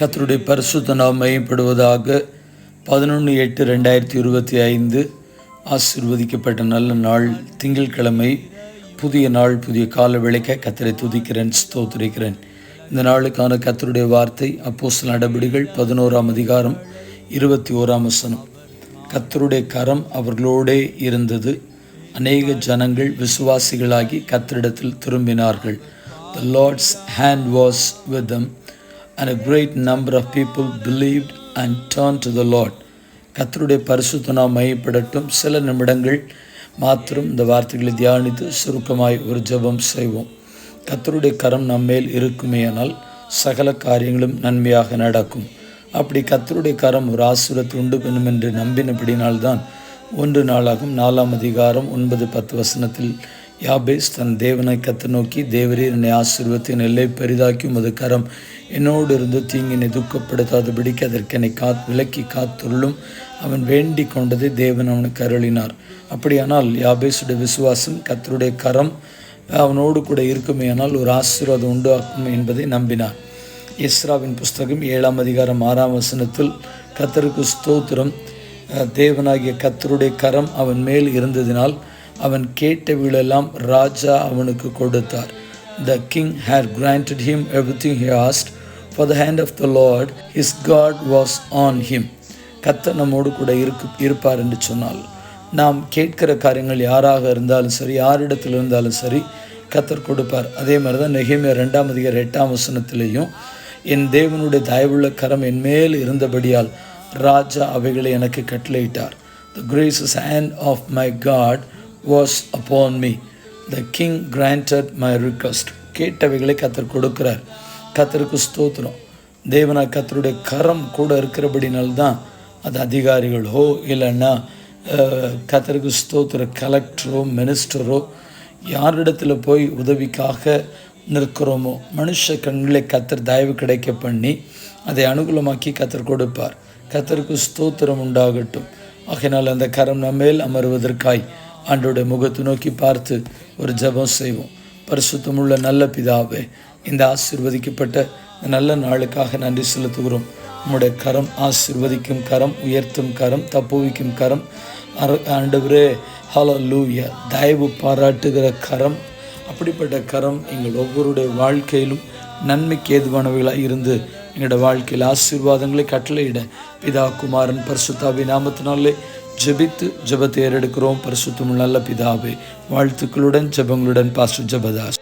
கத்தருடைய பரிசுத்த நாம் மையப்படுவதாக பதினொன்று எட்டு ரெண்டாயிரத்தி இருபத்தி ஐந்து ஆசீர்வதிக்கப்பட்ட நல்ல நாள் திங்கட்கிழமை புதிய நாள் புதிய கால விளைக்க கத்தரை துதிக்கிறேன் ஸ்தோத்திரிக்கிறேன். இந்த நாளுக்கான கத்தருடைய வார்த்தை அப்போஸ் நடபடிகள் பதினோராம் அதிகாரம் இருபத்தி ஓராம் வசனம். கத்தருடைய கரம் அவர்களோடே இருந்தது. அநேக ஜனங்கள் விசுவாசிகளாகி கத்தரிடத்தில் திரும்பினார்கள். The Lord's hand was with them and a great number of people believed and turned to the Lord. கத்தருடைய பரிசுத்த நாம் மையப்படட்டும் சில நிமிடங்கள் மாத்திரம் இந்த வார்த்தைகளை தியானித்து சுருக்கமாய் ஒரு ஜெபம் செய்வோம். கத்தருடைய கரம் நம்மேல் இருக்குமேயானால் சகல காரியங்களும் நன்மையாக நடக்கும். அப்படி கத்தருடைய கரம் ஒரு ஆசுரத்தை உண்டு பண்ணும் என்று நம்பினபடினால்தான் ஒன்று நாளாகும். நாலாம் அதிகாரம் ஒன்பது பத்து வசனத்தில் யாபேஸ் தன் தேவனை கத்து நோக்கி தேவரே என்னை ஆசீர்வத்தின் எல்லை பெரிதாக்கி உமது கரம் என்னோடு இருந்து தீங்கினை துக்கப்படுத்தாதபடிக்கு அதற்கு என்னை காத் விலக்கி காத்துள்ளும். அவன் வேண்டிக் கொண்டதை தேவன் அவனுக்கு அருளினார். அப்படியானால் யாபேசுடைய விசுவாசம் கத்தருடைய கரம் அவனோடு கூட இருக்குமேயானால் ஒரு ஆசீர்வாதம் உண்டாக்கும் என்பதை நம்பினார். இஸ்ராவின் புஸ்தகம் ஏழாம் அதிகாரம் ஆறாம் வசனத்தில் கத்தருக்கு ஸ்தோத்திரம். தேவனாகிய கத்தருடைய கரம் அவன் மேல் இருந்ததினால் அவன் கேட்ட வீழெல்லாம் ராஜா அவனுக்கு கொடுத்தார். The king had granted him everything he asked, for the the hand of Lord Lord his God was on him கத்த நம்மோடு கூட இருக்கு இருப்பார் என்று சொன்னால் நாம் கேட்கிற காரியங்கள் யாராக இருந்தாலும் சரி யாரிடத்தில் இருந்தாலும் சரி கத்தர் கொடுப்பார். அதே மாதிரி தான் நெகிமியா ரெண்டாம் அதிகார எட்டாம் வசனத்திலையும் என் தேவனுடைய தயவுள்ள கரம் என் மேல் இருந்தபடியால் ராஜா அவைகளை எனக்கு கட்டளையிட்டார். The gracious hand of my God was upon me the king granted my request கேட்டவைகளை கத்தர் கொடுக்கிறார். கத்தருக்கு ஸ்தோத்திரம். தேவனா கத்தருடைய கரம் கூட இருக்கிறபடினால்தான் அது அதிகாரிகளோ இல்லைன்னா கத்தருக்கு ஸ்தோத்திர கலெக்டரோ மினிஸ்டரோ யாரிடத்தில் போய் உதவிக்காக நிற்கிறோமோ மனுஷ கண்களை கத்தர் தயவு கிடைக்க பண்ணி அதை அனுகூலமாக்கி கத்தர் கொடுப்பார். கத்தருக்கு ஸ்தோத்திரம் உண்டாகட்டும். ஆகையினால் அந்த கரம் நம்மேல் அமர்வதற்காய் ஆண்டோடைய முகத்தை நோக்கி பார்த்து ஒரு ஜபம் செய்வோம். பரிசுத்தமுள்ள நல்ல பிதாவே இந்த ஆசிர்வதிக்கப்பட்ட நல்ல நாளுக்காக நன்றி செலுத்துகிறோம். உம்முடைய கரம் ஆசிர்வதிக்கும் கரம் உயர்த்தும் கரம் தப்புவிக்கும் கரம். ஆண்டவரே ஹலோ லூயா தயவு பாராட்டுகிற கரம். அப்படிப்பட்ட கரம் எங்கள் ஒவ்வொருடைய வாழ்க்கையிலும் நன்மைக்கு ஏதுவானவைகளாக இருந்து எங்களோட வாழ்க்கையில் ஆசீர்வாதங்களை கட்டளையிட. பிதா குமாரன் பரிசுத்தாவி நாமத்தினாலே ஜெபித்து ஜெபத்தை ஏறெடுக்கிறோம். பரிசுத்தமுள்ள நல்ல பிதாவே வாழ்த்துக்களுடன் ஜெபங்களுடன் பாஸ்டர் ஜபதாஸ்.